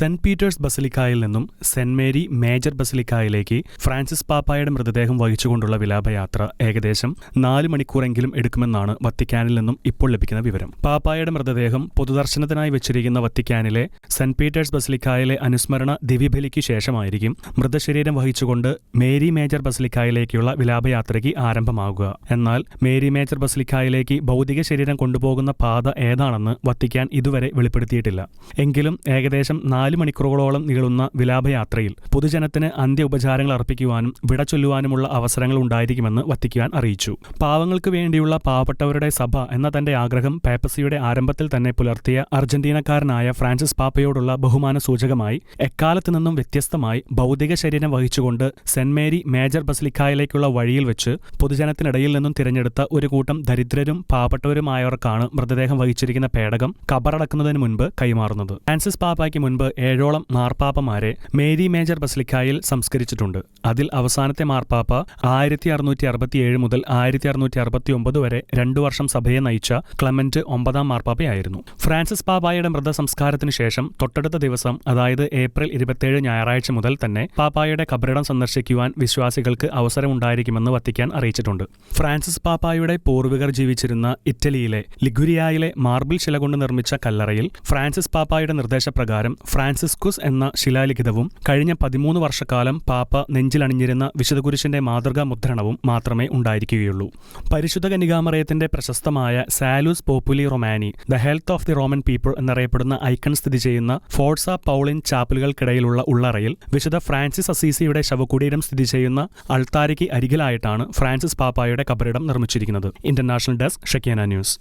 Saint Peter's ബസലിക്കായിൽ നിന്നും saint Mary major ബസലിക്കായിലേക്ക് ഫ്രാൻസിസ് പാപ്പായുടെ മൃതദേഹം വഹിച്ചുകൊണ്ടുള്ള വിലാപയാത്ര ഏകദേശം നാല് മണിക്കൂറെങ്കിലും എടുക്കുമെന്നാണ് വത്തിക്കാനിൽ നിന്നും ഇപ്പോൾ ലഭിക്കുന്ന വിവരം. പാപ്പായുടെ മൃതദേഹം പൊതുദർശനത്തിനായി വെച്ചിരിക്കുന്ന വത്തിക്കാനിലെ സെന്റ് പീറ്റേഴ്സ് ബസലിക്കായിലെ അനുസ്മരണ ദിവ്യബലിക്ക് ശേഷമായിരിക്കും മൃതശരീരം വഹിച്ചുകൊണ്ട് മേരി മേജർ ബസലിക്കായിലേക്കുള്ള വിലാപയാത്രയ്ക്ക് ആരംഭമാകുക. എന്നാൽ മേരി മേജർ ബസലിക്കായിലേക്ക് ഭൗതിക ശരീരം കൊണ്ടുപോകുന്ന പാത ഏതാണെന്ന് വത്തിക്കാൻ ഇതുവരെ വെളിപ്പെടുത്തിയിട്ടില്ല. എങ്കിലും ഏകദേശം നാല് മണിക്കൂറുകളോളം നീളുന്ന വിലാപയാത്രയിൽ പൊതുജനത്തിന് അന്ത്യ ഉപചാരങ്ങൾ അർപ്പിക്കുവാനും വിട ചൊല്ലുവാനുമുള്ള അവസരങ്ങൾ ഉണ്ടായിരിക്കുമെന്ന് വത്തിക്കാൻ അറിയിച്ചു. പാവങ്ങൾക്ക് വേണ്ടിയുള്ള പാവപ്പെട്ടവരുടെ സഭ എന്ന തന്റെ ആഗ്രഹം പേപ്പസിയുടെ ആരംഭത്തിൽ തന്നെ പുലർത്തിയ അർജന്റീനക്കാരനായ ഫ്രാൻസിസ് പാപ്പയോടുള്ള ബഹുമാന സൂചകമായി എക്കാലത്തു നിന്നും വ്യത്യസ്തമായി ഭൗതിക ശരീരം വഹിച്ചുകൊണ്ട് സെന്റ് മേരി മേജർ ബസിലിക്കായിലേക്കുള്ള വഴിയിൽ വെച്ച് പൊതുജനത്തിനിടയിൽ നിന്നും തിരഞ്ഞെടുത്ത ഒരു കൂട്ടം ദരിദ്രരും പാവപ്പെട്ടവരുമായവർക്കാണ് മൃതദേഹം വഹിച്ചിരിക്കുന്ന പേടകം കബറടക്കുന്നതിന് മുൻപ് കൈമാറുന്നത്. ഫ്രാൻസിസ് പാപ്പയ്ക്ക് മുൻപ് ഏഴോളം മാർപ്പാപ്പമാരെ മേരി മേജർ ബസലിക്കായിൽ സംസ്കരിച്ചിട്ടുണ്ട്. അതിൽ അവസാനത്തെ മാർപ്പാപ്പ ആയിരത്തി അറുന്നൂറ്റി അറുപത്തിയേഴ് മുതൽ ആയിരത്തി അറുന്നൂറ്റി അറുപത്തി ഒമ്പത് വരെ രണ്ടു വർഷം സഭയെ നയിച്ച ക്ലമന്റ് ഒമ്പതാം മാർപ്പാപ്പയായിരുന്നു. ഫ്രാൻസിസ് പാപ്പായുടെ മൃതസംസ്കാരത്തിനു ശേഷം തൊട്ടടുത്ത ദിവസം അതായത് ഏപ്രിൽ ഇരുപത്തിയേഴ് ഞായറാഴ്ച മുതൽ തന്നെ പാപ്പായുടെ കബറിടം സന്ദർശിക്കുവാൻ വിശ്വാസികൾക്ക് അവസരമുണ്ടായിരിക്കുമെന്ന് വത്തിക്കാൻ അറിയിച്ചിട്ടുണ്ട്. ഫ്രാൻസിസ് പാപ്പായുടെ പൂർവികർ ജീവിച്ചിരുന്ന ഇറ്റലിയിലെ ലിഗുരിയായിലെ മാർബിൾ ശില കൊണ്ട് നിർമ്മിച്ച കല്ലറയിൽ ഫ്രാൻസിസ് പാപ്പായുടെ നിർദ്ദേശപ്രകാരം ഫ്രാൻസിസ്കുസ് എന്ന ശിലാലിഖിതവും കഴിഞ്ഞ പതിമൂന്ന് വർഷക്കാലം പാപ്പ നെഞ്ചിലണിഞ്ഞിരുന്ന വിശുദ്ധകുരിശിന്റെ മാതൃകാ മുദ്രണവും മാത്രമേ ഉണ്ടായിരിക്കുകയുള്ളൂ. പരിശുദ്ധ കനികാമറയത്തിന്റെ പ്രശസ്തമായ Salus Populi Romani the health of the Roman people എന്നറിയപ്പെടുന്ന ഐക്കൺ സ്ഥിതി ചെയ്യുന്ന ഫോർസ പൗളിൻ ചാപ്പലുകൾക്കിടയിലുള്ള ഉള്ളറയിൽ വിശുദ്ധ ഫ്രാൻസിസ് അസീസിയുടെ ശവകുടീരം സ്ഥിതി ചെയ്യുന്ന അൾത്താരയ്ക്ക് അരികിലായിട്ടാണ് ഫ്രാൻസിസ് പാപ്പായുടെ കബറിടം നിർമ്മിച്ചിരിക്കുന്നത്. International desk Shekinah news.